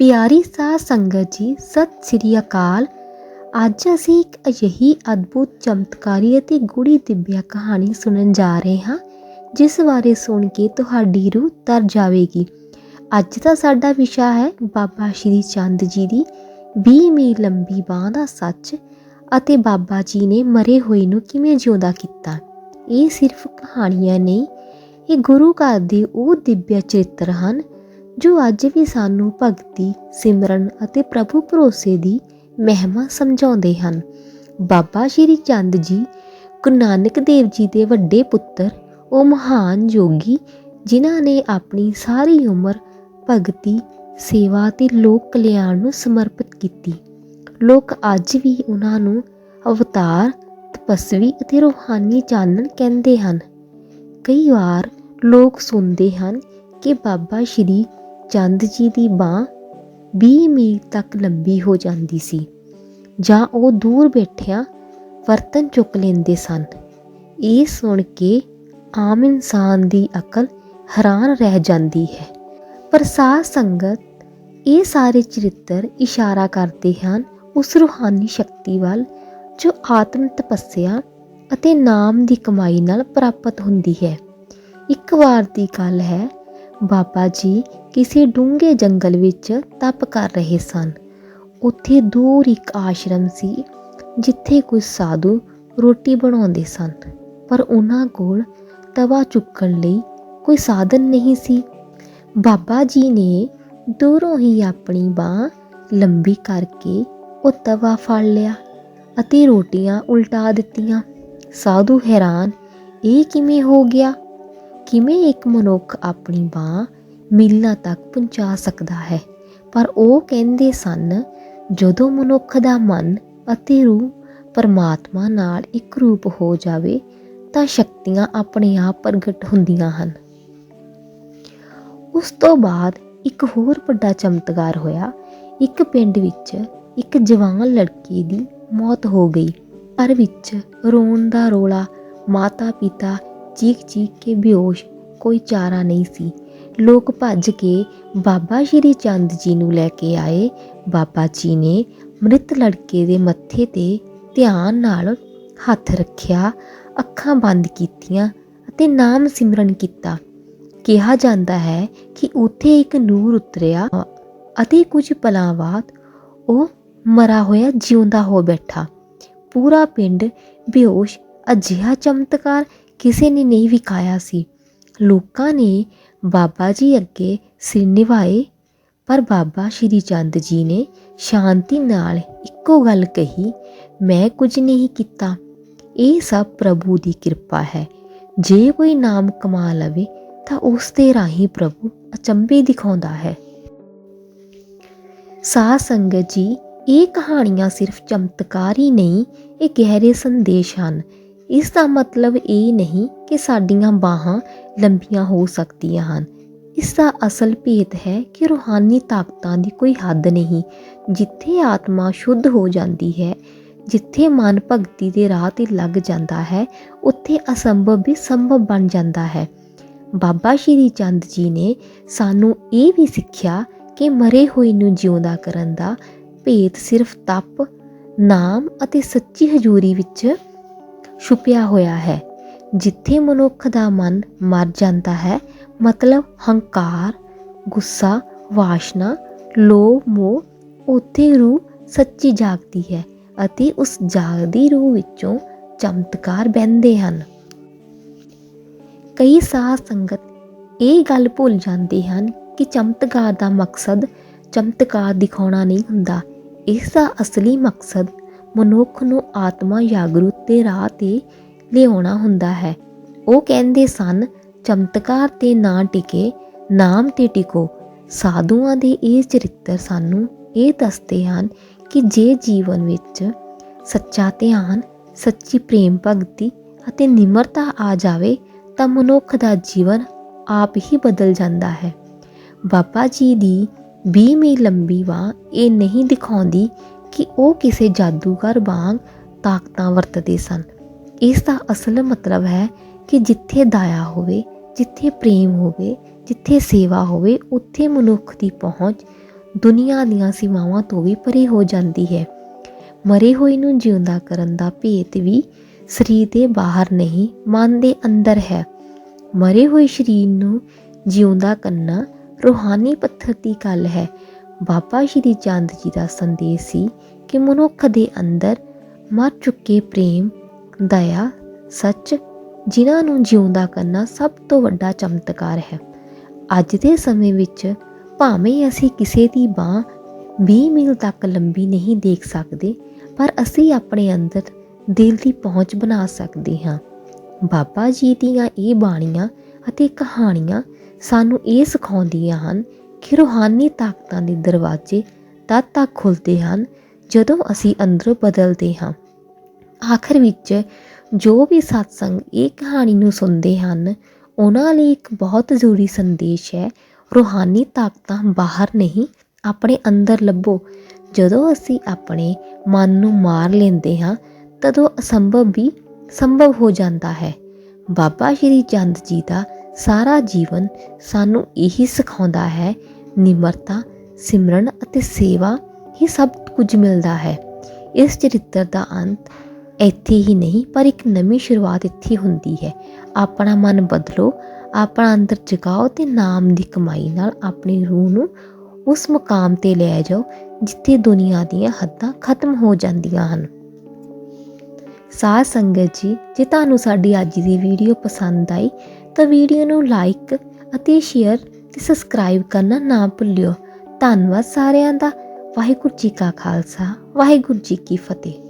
ਪਿਆਰੀ ਸਾਧ ਸੰਗਤ ਜੀ, ਸਤਿ ਸ੍ਰੀ ਅਕਾਲ। ਅੱਜ ਅਸੀਂ ਇੱਕ ਅਜਿਹੀ ਅਦਭੁਤ, ਚਮਤਕਾਰੀ ਅਤੇ ਗੂੜੀ ਦਿਵਿਆ ਕਹਾਣੀ ਸੁਣਨ ਜਾ ਰਹੇ ਹਾਂ, ਜਿਸ ਬਾਰੇ ਸੁਣ ਕੇ ਤੁਹਾਡੀ ਰੂਹ ਤਰ ਜਾਵੇਗੀ। ਅੱਜ ਦਾ ਸਾਡਾ ਵਿਸ਼ਾ ਹੈ ਬਾਬਾ ਸ਼੍ਰੀ ਚੰਦ ਜੀ ਦੀ 20 ਮੀਲ ਲੰਬੀ ਬਾਂਹ ਦਾ ਸੱਚ ਅਤੇ ਬਾਬਾ ਜੀ ਨੇ ਮਰੇ ਹੋਏ ਨੂੰ ਕਿਵੇਂ ਜਿਉਂਦਾ ਕੀਤਾ। ਇਹ ਸਿਰਫ ਕਹਾਣੀਆਂ ਨਹੀਂ, ਇਹ ਗੁਰੂ ਘਰ ਦੇ ਉਹ ਦਿਵਯ ਚਰਿੱਤਰ ਹਨ ਜੋ ਅੱਜ ਵੀ ਸਾਨੂੰ ਭਗਤੀ, ਸਿਮਰਨ ਅਤੇ ਪ੍ਰਭੂ ਭਰੋਸੇ ਦੀ ਮਹਿਮਾ ਸਮਝਾਉਂਦੇ ਹਨ। ਬਾਬਾ ਸ਼੍ਰੀ ਚੰਦ ਜੀ, ਗੁਰੂ ਨਾਨਕ ਦੇਵ ਜੀ ਦੇ ਵੱਡੇ ਪੁੱਤਰ, ਉਹ ਮਹਾਨ ਯੋਗੀ ਜਿਨ੍ਹਾਂ ਨੇ ਆਪਣੀ ਸਾਰੀ ਉਮਰ ਭਗਤੀ, ਸੇਵਾ ਤੇ ਲੋਕ ਕਲਿਆਣ ਨੂੰ ਸਮਰਪਿਤ ਕੀਤੀ। ਲੋਕ ਅੱਜ ਵੀ ਉਹਨਾਂ ਨੂੰ ਅਵਤਾਰ, ਤਪਸਵੀ ਅਤੇ ਰੂਹਾਨੀ ਚਾਨਣ ਕਹਿੰਦੇ ਹਨ। ਕਈ ਵਾਰ ਲੋਕ ਸੁਣਦੇ ਹਨ ਕਿ ਬਾਬਾ ਸ਼੍ਰੀ ਚੰਦ ਜੀ ਦੀ ਬਾਹ 20 ਮੀਲ ਤੱਕ ਲੰਬੀ ਹੋ ਜਾਂਦੀ ਸੀ, ਜਾਂ ਉਹ ਦੂਰ ਬੈਠਿਆਂ ਵਰਤਨ ਚੁੱਕ ਲੈਂਦੇ ਸਨ। ਇਹ ਸੁਣ ਕੇ ਆਮ ਇਨਸਾਨ ਦੀ ਅਕਲ ਹੈਰਾਨ ਰਹਿ ਜਾਂਦੀ ਹੈ। ਪਰ ਸਾਧ ਸੰਗਤ ਇਹ ਸਾਰੇ ਚਰਿੱਤਰ ਇਸ਼ਾਰਾ ਕਰਦੇ ਹਨ ਉਸ ਰੂਹਾਨੀ ਸ਼ਕਤੀ ਵੱਲ, ਜੋ ਆਤਮ ਤਪੱਸਿਆ ਅਤੇ ਨਾਮ ਦੀ ਕਮਾਈ ਨਾਲ ਪ੍ਰਾਪਤ ਹੁੰਦੀ ਹੈ। ਇੱਕ ਵਾਰ ਦੀ ਗੱਲ ਹੈ ਬਾਬਾ ਜੀ ਕਿਸੇ ਡੂੰਘੇ ਜੰਗਲ ਵਿੱਚ ਤਪ ਕਰ ਰਹੇ ਸਨ। ਉੱਥੇ ਦੂਰ ਇੱਕ ਆਸ਼ਰਮ ਸੀ, ਜਿੱਥੇ ਕੁਝ ਸਾਧੂ ਰੋਟੀ ਬਣਾਉਂਦੇ ਸਨ। ਪਰ ਉਹਨਾਂ ਕੋਲ ਤਵਾ ਚੁੱਕਣ ਲਈ ਕੋਈ ਸਾਧਨ ਨਹੀਂ ਸੀ। ਬਾਬਾ ਜੀ ਨੇ ਦੂਰੋਂ ਹੀ ਆਪਣੀ ਬਾਹ ਲੰਬੀ ਕਰਕੇ ਉਹ ਤਵਾ ਫੜ ਲਿਆ ਅਤੇ ਰੋਟੀਆਂ ਉਲਟਾ ਦਿੱਤੀਆਂ। ਸਾਧੂ ਹੈਰਾਨ, ਇਹ ਕਿਵੇਂ ਹੋ ਗਿਆ? ਕਿਵੇਂ ਇੱਕ ਮਨੁੱਖ ਆਪਣੀ ਬਾਹ ਮੀਲਾਂ ਤੱਕ ਪਹੁੰਚਾ ਸਕਦਾ ਹੈ? ਪਰ ਉਹ ਕਹਿੰਦੇ ਸਨ, ਜਦੋਂ ਮਨੁੱਖ ਦਾ ਮਨ ਅਤੇ ਰੂਹ ਪਰਮਾਤਮਾ ਨਾਲ ਇੱਕ ਰੂਪ ਹੋ ਜਾਵੇ, ਤਾਂ ਸ਼ਕਤੀਆਂ ਆਪਣੇ ਆਪ ਪ੍ਰਗਟ ਹੁੰਦੀਆਂ ਹਨ। ਉਸ ਤੋਂ ਬਾਅਦ ਇੱਕ ਹੋਰ ਵੱਡਾ ਚਮਤਕਾਰ ਹੋਇਆ। ਇੱਕ ਪਿੰਡ ਵਿੱਚ ਇੱਕ ਜਵਾਨ ਲੜਕੀ ਦੀ ਮੌਤ ਹੋ ਗਈ। ਘਰ ਵਿੱਚ ਰੋਣ ਦਾ ਰੋਲਾ ਮਾਤਾ ਪਿਤਾ ਚੀਕ ਚੀਕ ਕੇ ਬੇਹੋਸ਼ ਕੋਈ ਚਾਰਾ ਨਹੀਂ ਸੀ। ਲੋਕ ਭੱਜ ਕੇ ਬਾਬਾ ਸ਼੍ਰੀ ਚੰਦ ਜੀ ਨੂੰ ਲੈ ਕੇ ਆਏ। ਬਾਬਾ ਜੀ ਨੇ ਮ੍ਰਿਤ ਲੜਕੇ ਦੇ ਮੱਥੇ ਤੇ ਧਿਆਨ ਨਾਲ ਹੱਥ ਰੱਖਿਆ, ਅੱਖਾਂ ਬੰਦ ਕੀਤੀਆਂ ਅਤੇ ਨਾਮ ਸਿਮਰਨ ਕੀਤਾ। ਕਿਹਾ ਜਾਂਦਾ ਹੈ ਕਿ ਉੱਥੇ ਇੱਕ ਨੂਰ ਉਤਰਿਆ ਅਤੇ ਕੁਝ ਪਲਾਂ ਬਾਅਦ ਉਹ ਮਰਾ ਹੋਇਆ ਜਿਉਂਦਾ ਹੋ ਬੈਠਾ। ਪੂਰਾ ਪਿੰਡ ਬੇਹੋਸ਼, ਅਜਿਹਾ ਚਮਤਕਾਰ ਕਿਸੇ ਨੇ ਨਹੀਂ ਵਿਖਾਇਆ ਸੀ। ਲੋਕਾਂ ਨੇ ਬਾਬਾ ਜੀ ਅੱਗੇ ਸਿਰ ਨਿਵਾਏ, ਪਰ ਬਾਬਾ ਸ਼੍ਰੀ ਚੰਦ ਜੀ ਨੇ ਸ਼ਾਂਤੀ ਨਾਲ ਇੱਕੋ ਗੱਲ ਕਹੀ, ਮੈਂ ਕੁਝ ਨਹੀਂ ਕੀਤਾ। ਇਹ ਸਭ ਪ੍ਰਭੂ ਦੀ ਕਿਰਪਾ ਹੈ। ਜੇ ਕੋਈ ਨਾਮ ਕਮਾ ਲਵੇ, ਤਾਂ ਉਸ ਦੇ ਰਾਹੀਂ ਪ੍ਰਭੂ ਅਚੰਭੇ ਦਿਖਾਉਂਦਾ ਹੈ। ਸਾਧ ਸੰਗਤ ਜੀ, ਇਹ ਕਹਾਣੀਆਂ ਸਿਰਫ ਚਮਤਕਾਰ ਹੀ ਨਹੀਂ, ਇਹ ਗਹਿਰੇ ਸੰਦੇਸ਼ ਹਨ। ਇਸ ਦਾ ਮਤਲਬ ਇਹ ਨਹੀਂ ਕਿ ਸਾਡੀਆਂ ਬਾਹਾਂ ਲੰਬੀਆਂ ਹੋ ਸਕਦੀਆਂ ਹਨ। ਇਸ ਦਾ ਅਸਲ ਭੇਤ ਹੈ ਕਿ ਰੂਹਾਨੀ ਤਾਕਤਾਂ ਦੀ ਕੋਈ ਹੱਦ ਨਹੀਂ, ਜਿੱਥੇ ਆਤਮਾ ਸ਼ੁੱਧ ਹੋ ਜਾਂਦੀ ਹੈ, ਜਿੱਥੇ ਮਨ ਭਗਤੀ ਦੇ ਰਾਹ ਤੇ ਲੱਗ ਜਾਂਦਾ ਹੈ, ਉੱਥੇ ਅਸੰਭਵ ਵੀ ਸੰਭਵ ਬਣ ਜਾਂਦਾ ਹੈ। ਬਾਬਾ ਸ਼੍ਰੀ ਚੰਦ ਜੀ ਨੇ ਸਾਨੂੰ ਇਹ ਵੀ ਸਿੱਖਿਆ ਕਿ ਮਰੇ ਹੋਏ ਨੂੰ ਜਿਉਂਦਾ ਕਰਨ ਦਾ ਭੇਤ ਸਿਰਫ ਤਪ, ਨਾਮ ਅਤੇ ਸੱਚੀ ਹਜ਼ੂਰੀ ਵਿੱਚ ਛੁਪਿਆ ਹੋਇਆ ਹੈ। ਜਿੱਥੇ ਮਨੁੱਖ ਦਾ ਮਨ ਮਰ ਜਾਂਦਾ ਹੈ, ਮਤਲਬ ਹੰਕਾਰ, ਗੁੱਸਾ, ਵਾਸ਼ਨਾ, ਲੋਭ, ਮੋਹ, ਉੱਥੇ ਰੂਹ ਸੱਚੀ ਜਾਗਦੀ ਹੈ ਅਤੇ ਉਸ ਜਾਗਦੀ ਰੂਹ ਵਿੱਚੋਂ ਚਮਤਕਾਰ ਬਹਿੰਦੇ ਹਨ। ਕਈ ਸਾਧ ਸੰਗਤ ਇਹ ਗੱਲ ਭੁੱਲ ਜਾਂਦੇ ਹਨ ਕਿ ਚਮਤਕਾਰ ਦਾ ਮਕਸਦ ਚਮਤਕਾਰ ਦਿਖਾਉਣਾ ਨਹੀਂ ਹੁੰਦਾ। ਇਸ ਦਾ ਅਸਲੀ ਮਕਸਦ ਮਨੁੱਖ ਨੂੰ ਆਤਮਾ ਜਾਗਰੂਕ ਦੇ ਰਾਹ ਤੇ ਲਿਆਉਣਾ ਹੁੰਦਾ ਹੈ। ਉਹ ਕਹਿੰਦੇ ਸਨ, ਚਮਤਕਾਰ ਤੇ ਨਾ ਟਿਕੇ, ਨਾਮ ਤੇ ਟਿਕੋ। ਸਾਧੂਆਂ ਦੇ ਇਹ ਚਰਿੱਤਰ ਸਾਨੂੰ ਇਹ ਦੱਸਦੇ ਹਨ ਕਿ ਜੇ ਜੀਵਨ ਵਿੱਚ ਸੱਚਾ ਧਿਆਨ, ਸੱਚੀ ਪ੍ਰੇਮ ਭਗਤੀ ਅਤੇ ਨਿਮਰਤਾ ਆ ਜਾਵੇ, ਤਾਂ ਮਨੁੱਖ ਦਾ ਜੀਵਨ ਆਪ ਹੀ ਬਦਲ ਜਾਂਦਾ ਹੈ। ਬਾਬਾ ਜੀ ਦੀ 20 ਮੀਲ ਲੰਬੀ ਬਾਹ ਇਹ ਨਹੀਂ ਦਿਖਾਉਂਦੀ ਕਿ ਉਹ ਕਿਸੇ ਜਾਦੂਗਰ ਵਾਂਗ ਤਾਕਤਾਂ ਵਰਤਦੇ ਸਨ। ਇਸ ਦਾ ਅਸਲ ਮਤਲਬ ਹੈ ਕਿ ਜਿੱਥੇ ਦਇਆ ਹੋਵੇ, ਜਿੱਥੇ ਪ੍ਰੇਮ ਹੋਵੇ, ਜਿੱਥੇ ਸੇਵਾ ਹੋਵੇ, ਉੱਥੇ ਮਨੁੱਖ ਦੀ ਪਹੁੰਚ ਦੁਨੀਆ ਦੀਆਂ ਸੀਮਾਵਾਂ ਤੋਂ ਵੀ ਪਰੇ ਹੋ ਜਾਂਦੀ ਹੈ। ਮਰੇ ਹੋਏ ਨੂੰ ਜਿਉਂਦਾ ਕਰਨ ਦਾ ਭੇਤ ਵੀ ਸਰੀਰ ਦੇ ਬਾਹਰ ਨਹੀਂ, ਮਨ ਦੇ ਅੰਦਰ ਹੈ। ਮਰੇ ਹੋਏ ਸਰੀਰ ਨੂੰ ਜਿਉਂਦਾ ਕਰਨਾ ਰੂਹਾਨੀ ਪੱਥਰ ਦੀ ਗੱਲ ਹੈ। ਬਾਬਾ ਸ਼੍ਰੀ ਚੰਦ ਜੀ ਦਾ ਸੰਦੇਸ਼ ਸੀ ਕਿ ਮਨੁੱਖ ਦੇ ਅੰਦਰ ਮਰ ਚੁੱਕੇ ਪ੍ਰੇਮ, ਦਇਆ, ਸੱਚ, ਜਿਨ੍ਹਾਂ ਨੂੰ ਜਿਉਂਦਾ ਕਰਨਾ ਸਭ ਤੋਂ ਵੱਡਾ ਚਮਤਕਾਰ ਹੈ। ਅੱਜ ਦੇ ਸਮੇਂ ਵਿੱਚ ਭਾਵੇਂ ਅਸੀਂ ਕਿਸੇ ਦੀ ਬਾਹ 20 ਮੀਲ ਤੱਕ ਲੰਬੀ ਨਹੀਂ ਦੇਖ ਸਕਦੇ, ਪਰ ਅਸੀਂ ਆਪਣੇ ਅੰਦਰ ਦਿਲ ਦੀ ਪਹੁੰਚ ਬਣਾ ਸਕਦੇ ਹਾਂ। ਬਾਬਾ ਜੀ ਦੀਆਂ ਇਹ ਬਾਣੀਆਂ ਅਤੇ ਕਹਾਣੀਆਂ ਸਾਨੂੰ ਇਹ ਸਿਖਾਉਂਦੀਆਂ ਹਨ ਕਿ ਰੂਹਾਨੀ ਤਾਕਤਾਂ ਦੇ ਦਰਵਾਜ਼ੇ ਤਦ ਤੱਕ ਖੁੱਲਦੇ ਹਨ ਜਦੋਂ ਅਸੀਂ ਅੰਦਰੋਂ ਬਦਲਦੇ ਹਾਂ। ਆਖਰ ਵਿੱਚ ਜੋ ਵੀ ਸਤਸੰਗ ਇਹ ਕਹਾਣੀ ਨੂੰ ਸੁਣਦੇ ਹਨ, ਉਹਨਾਂ ਲਈ ਇੱਕ ਬਹੁਤ ਜ਼ਰੂਰੀ ਸੰਦੇਸ਼ ਹੈ, ਰੂਹਾਨੀ ਤਾਕਤਾਂ ਬਾਹਰ ਨਹੀਂ, ਆਪਣੇ ਅੰਦਰ ਲੱਭੋ। ਜਦੋਂ ਅਸੀਂ ਆਪਣੇ ਮਨ ਨੂੰ ਮਾਰ ਲੈਂਦੇ ਹਾਂ, ਤਦੋਂ ਅਸੰਭਵ ਵੀ ਸੰਭਵ ਹੋ ਜਾਂਦਾ ਹੈ। ਬਾਬਾ ਸ਼੍ਰੀ ਚੰਦ ਜੀ ਦਾ ਸਾਰਾ ਜੀਵਨ ਸਾਨੂੰ ਇਹੀ ਸਿਖਾਉਂਦਾ ਹੈ, ਨਿਮਰਤਾ, ਸਿਮਰਨ ਅਤੇ ਸੇਵਾ ਹੀ ਸਭ ਕੁਝ ਮਿਲਦਾ ਹੈ। ਇਸ ਚਰਿੱਤਰ ਦਾ ਅੰਤ ਇੱਥੇ ਹੀ ਨਹੀਂ, ਪਰ ਇੱਕ ਨਵੀਂ ਸ਼ੁਰੂਆਤ ਇੱਥੇ ਹੁੰਦੀ ਹੈ। ਆਪਣਾ ਮਨ ਬਦਲੋ, ਆਪਣਾ ਅੰਦਰ ਜਗਾਓ ਤੇ ਨਾਮ ਦੀ ਕਮਾਈ ਨਾਲ ਆਪਣੀ ਰੂਹ ਨੂੰ ਉਸ ਮੁਕਾਮ ਤੇ ਲੈ ਜਾਓ, ਜਿੱਥੇ ਦੁਨੀਆ ਦੀਆਂ ਹੱਦਾਂ ਖਤਮ ਹੋ ਜਾਂਦੀਆਂ ਹਨ। ਸਾਧ ਸੰਗਤ ਜੀ, ਜੇ ਤੁਹਾਨੂੰ ਸਾਡੀ ਅੱਜ ਦੀ ਵੀਡੀਓ ਪਸੰਦ ਆਈ ਤਾਂ ਵੀਡੀਓ ਨੂੰ ਲਾਈਕ ਅਤੇ ਸ਼ੇਅਰ ਤੇ ਸਬਸਕ੍ਰਾਈਬ ਕਰਨਾ ਨਾ ਭੁੱਲਿਓ। ਧੰਨਵਾਦ ਸਾਰਿਆਂ ਦਾ। ਵਾਹਿਗੁਰੂ ਜੀ ਕਾ ਖਾਲਸਾ, ਵਾਹਿਗੁਰੂ ਜੀ ਕੀ ਫਤਿਹ।